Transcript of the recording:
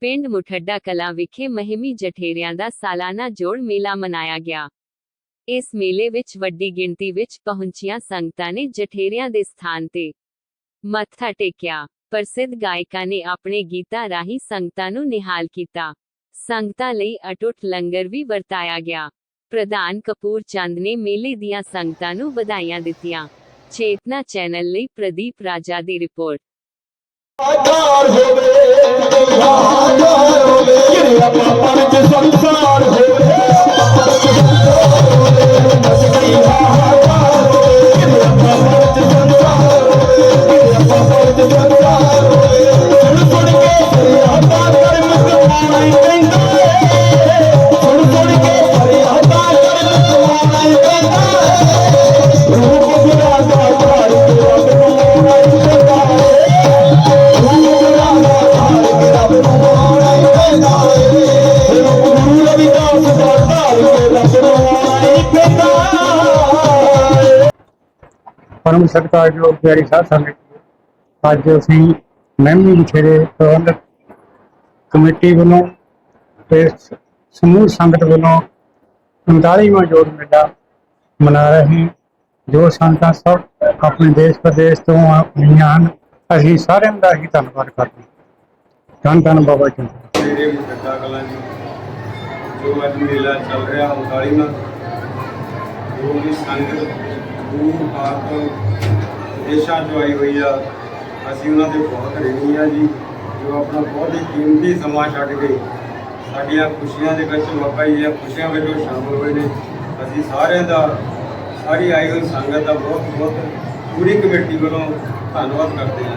ਪਿੰਡ ਮੁਠੱਡਾ ਕਲਾਂ ਵਿਖੇ ਮਹਿਮੀ ਜਠੇਰਿਆਂ ਦਾ ਸਾਲਾਨਾ ਜੋੜ ਮੇਲਾ ਮਨਾਇਆ ਗਿਆ। ਇਸ ਮੇਲੇ ਵਿੱਚ ਵੱਡੀ ਗਿਣਤੀ ਵਿੱਚ ਪਹੁੰਚੀਆਂ ਸੰਗਤਾਂ ਨੇ ਜਠੇਰਿਆਂ ਦੇ ਸਥਾਨ ਤੇ ਮੱਥਾ ਟੇਕਿਆ। ਪ੍ਰਸਿੱਧ ਗਾਇਕਾਂ ਨੇ ਆਪਣੇ ਗੀਤਾਂ ਰਾਹੀਂ ਸੰਗਤਾਂ ਨੂੰ ਨਿਹਾਲ ਕੀਤਾ। ਸੰਗਤਾਂ ਲਈ ਅਟੁੱਟ ਲੰਗਰ ਵੀ ਵਰਤਾਇਆ ਗਿਆ। ਪ੍ਰਧਾਨ ਕਪੂਰ ਚੰਦ ਨੇ ਮੇਲੇ ਦੀਆਂ ਸੰਗਤਾਂ ਨੂੰ ਵਧਾਈਆਂ ਦਿੱਤੀਆਂ। ਚੇਤਨਾ ਚੈਨਲ ਲਈ ਪ੍ਰਦੀਪ ਰਾਜਾ ਦੀ ਰਿਪੋਰਟ। ਆਧਾਰ ਹੋਵੇ ਪਰਮ ਸਤਿਕਾਰਯੋਗ ਪਿਆਰੀ ਸਾਧ ਸੰਗਤ ਅੱਜ ਅਸੀਂ ਮਹਿਮੀ ਵਿਛੇਰੇ ਪ੍ਰਬੰਧਕ ਕਮੇਟੀ ਵੱਲੋਂ ਤੇ ਸਮੂਹ ਸੰਗਤ ਵੱਲੋਂ 39ਵਾਂ ਜੋੜ ਮੇਲਾ ਮਨਾ ਰਹੇ ਹਾਂ। ਜੋ ਸੰਗਤਾਂ ਸਭ ਆਪਣੇ ਦੇਸ਼ ਪ੍ਰਦੇਸ਼ ਤੋਂ ਆਈਆਂ ਹਨ, ਅਸੀਂ ਸਾਰਿਆਂ ਦਾ ਹੀ ਧੰਨਵਾਦ ਕਰਦੇ ਹਾਂ। ਧੰਨ ਧੰਨ ਬਾਬਾ ਜੀ। ਮੇਰੇ ਮੁਕੱਦਾ ਕਲਾਂ ਜੀ, ਜੋ ਅੱਜ ਮੇਲਾ ਚੱਲ ਰਿਹਾ 39ਵਾਂ ਜੋ ਵੀ ਸੰਗਤ ਦੂਰ ਪਾਰ ਦੇਸ਼ਾਂ ਚੋਂ ਆਈ ਹੋਈ ਆ। ਅਸੀਂ ਉਹਨਾਂ ਦੇ ਬਹੁਤ ਰਿਣੀ ਆ ਜੀ, ਜੋ ਆਪਣਾ ਬਹੁਤ ਹੀ ਕੀਮਤੀ ਸਮਾਂ ਛੱਡ ਕੇ ਸਾਡੀਆਂ ਖੁਸ਼ੀਆਂ ਦੇ ਵਿੱਚ ਬਾਬਾ ਜੀ ਦੀਆਂ ਖੁਸ਼ੀਆਂ ਵਿੱਚ ਉਹ ਸ਼ਾਮਲ ਹੋਏ ਨੇ। ਅਸੀਂ ਸਾਰਿਆਂ ਦਾ, ਸਾਰੀ ਆਈ ਹੋਈ ਸੰਗਤ ਦਾ ਬਹੁਤ ਬਹੁਤ ਪੂਰੀ ਕਮੇਟੀ ਵੱਲੋਂ ਧੰਨਵਾਦ ਕਰਦੇ ਹਾਂ।